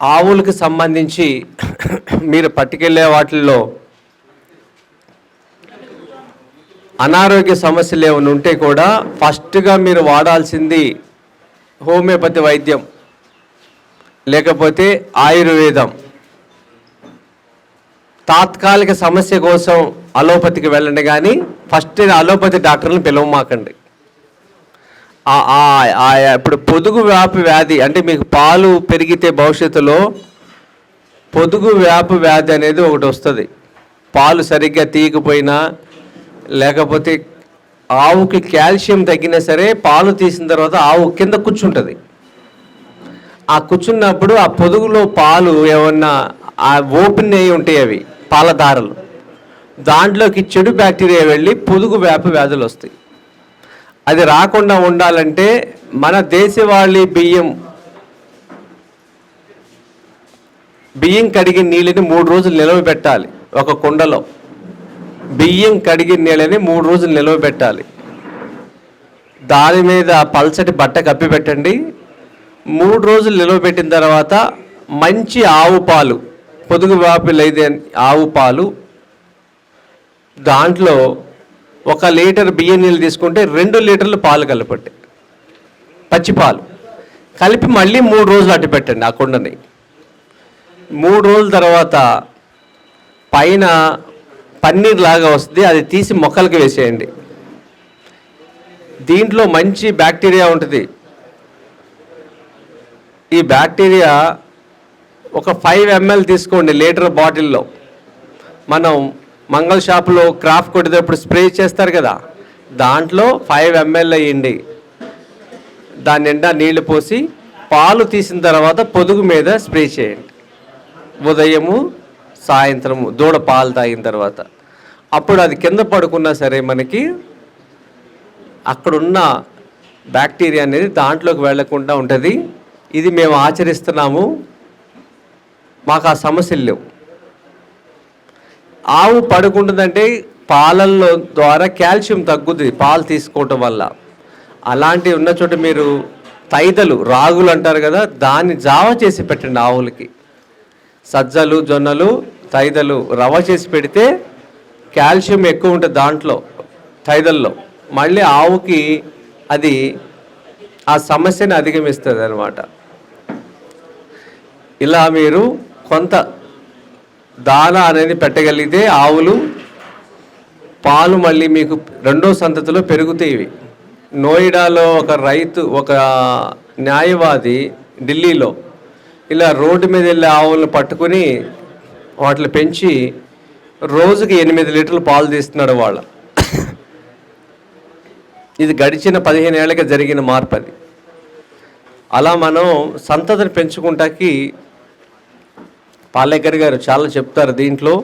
ఆవులకు సంబంధించి మీరు పట్టుకెళ్ళే వాటిల్లో అనారోగ్య సమస్యలు ఏమైనా ఉంటే కూడా ఫస్ట్గా మీరు వాడాల్సింది హోమియోపతి వైద్యం లేకపోతే ఆయుర్వేదం. తాత్కాలిక సమస్య కోసం అలోపతికి వెళ్ళండి కానీ ఫస్ట్ అలోపతి డాక్టర్ని పిలవమాకండి. ఇప్పుడు పొదుగు వ్యాపి వ్యాధి అంటే మీకు పాలు పెరిగితే భవిష్యత్తులో పొదుగు వ్యాపి వ్యాధి అనేది ఒకటి వస్తుంది. పాలు సరిగ్గా తీయకపోయినా లేకపోతే ఆవుకి కాల్షియం తగ్గినా సరే పాలు తీసిన తర్వాత ఆవు కింద కూర్చుంటుంది. ఆ కూర్చున్నప్పుడు ఆ పొదుగులో పాలు ఏమన్నా ఆ ఓపెన్ అయి ఉంటాయి అవి పాలధారలు దాంట్లోకి చెడు బ్యాక్టీరియా వెళ్ళి పొదుగు వ్యాప వ్యాధులు వస్తాయి. అది రాకుండా ఉండాలంటే మన దేశవాళీ బియ్యం బియ్యం కడిగిన నీళ్ళని మూడు రోజులు నిలవ పెట్టాలి ఒక కుండలో. బియ్యం కడిగిన నీళ్ళని మూడు రోజులు నిలవ పెట్టాలి. దాని మీద పల్చటి బట్ట కప్పి పెట్టండి. మూడు రోజులు నిలవ పెట్టిన తర్వాత మంచి ఆవు పాలు పొదుగు అయితే ఆవు పాలు దాంట్లో ఒక లీటర్ బియ్యం నీళ్ళు తీసుకుంటే రెండు లీటర్లు పాలు కలపండి. పచ్చి పాలు. కలిపి మళ్ళీ మూడు రోజులు అట్టు పెట్టండి ఆ కుండని. మూడు రోజుల తర్వాత పైన పన్నీర్ లాగా వస్తుంది అది తీసి మొక్కలకి వేసేయండి. దీంట్లో మంచి బ్యాక్టీరియా ఉంటుంది. ఈ బ్యాక్టీరియా ఒక ఫైవ్ ఎంఎల్ తీసుకోండి లీటర్ బాటిల్లో. మనం మంగళ షాపులో క్రాఫ్ట్ కొట్టేటప్పుడు స్ప్రే చేస్తారు కదా దాంట్లో ఫైవ్ ఎంఎల్ అయ్యండి దాని నిండా నీళ్ళు పోసి పాలు తీసిన తర్వాత పొదుగు మీద స్ప్రే చేయండి. ఉదయము సాయంత్రము దూడ పాలు తాగిన తర్వాత. అప్పుడు అది కింద పడుకున్నా సరే మనకి అక్కడున్న బ్యాక్టీరియా అనేది దాంట్లోకి వెళ్ళకుండా ఉంటుంది. ఇది మేము ఆచరిస్తున్నాము. మాకు ఆ సమస్యలు లేవు. ఆవు పడుకుంటుందంటే పాలల్లో ద్వారా కాల్షియం తగ్గుతుంది పాలు తీసుకోవటం వల్ల. అలాంటివి ఉన్న చోట మీరు తైదలు రాగులు అంటారు కదా దాన్ని జావ చేసి పెట్టండి ఆవులకి. సజ్జలు జొన్నలు తైదలు రవ చేసి పెడితే కాల్షియం ఎక్కువ ఉంటుంది దాంట్లో తైదల్లో. మళ్ళీ ఆవుకి అది ఆ సమస్యని అధిగమిస్తుంది అనమాట ఇలా మీరు కొంత దాన అనేది పెట్టగలిగితే ఆవులు పాలు మళ్ళీ మీకు రెండో సంతతిలో పెరుగుతాయి నోయిడాలో ఒక రైతు ఒక న్యాయవాది ఢిల్లీలో ఇలా రోడ్డు మీద వెళ్ళే ఆవులను పట్టుకుని వాటిని పెంచి రోజుకి ఎనిమిది లీటర్లు పాలు తీస్తున్నాడు వాళ్ళ. ఇది గడిచిన పదిహేను ఏళ్ళకి జరిగిన మార్పు అది. అలా మనం సంతతిని పెంచుకుంటాకి పాలేకర్ గారు చాలా చెప్తారు దీంట్లో.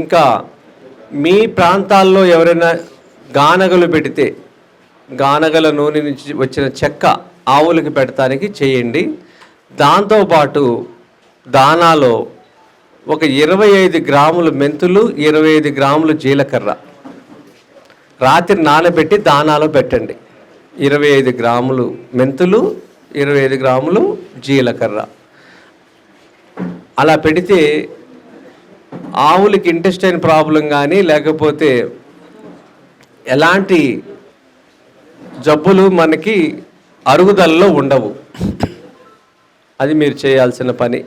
ఇంకా మీ ప్రాంతాల్లో ఎవరైనా గానగలు పెడితే గానగల నూనె నుంచి వచ్చిన చెక్క ఆవులకి పెట్టడానికి చేయండి. దాంతోపాటు దానాలో ఒక ఇరవై ఐదు గ్రాములు మెంతులు ఇరవై ఐదు గ్రాములు జీలకర్ర. రాత్రి నానబెట్టి దానాలో పెట్టండి. ఇరవై ఐదు గ్రాములు మెంతులు ఇరవై ఐదు గ్రాములు జీలకర్ర. అలా పెడితే ఆవులకి ఇంటెస్టైన్ ప్రాబ్లం కానీ లేకపోతే ఎలాంటి జబ్బులు మనకి అరుగుదలలో ఉండవు. అది మీరు చేయాల్సిన పని.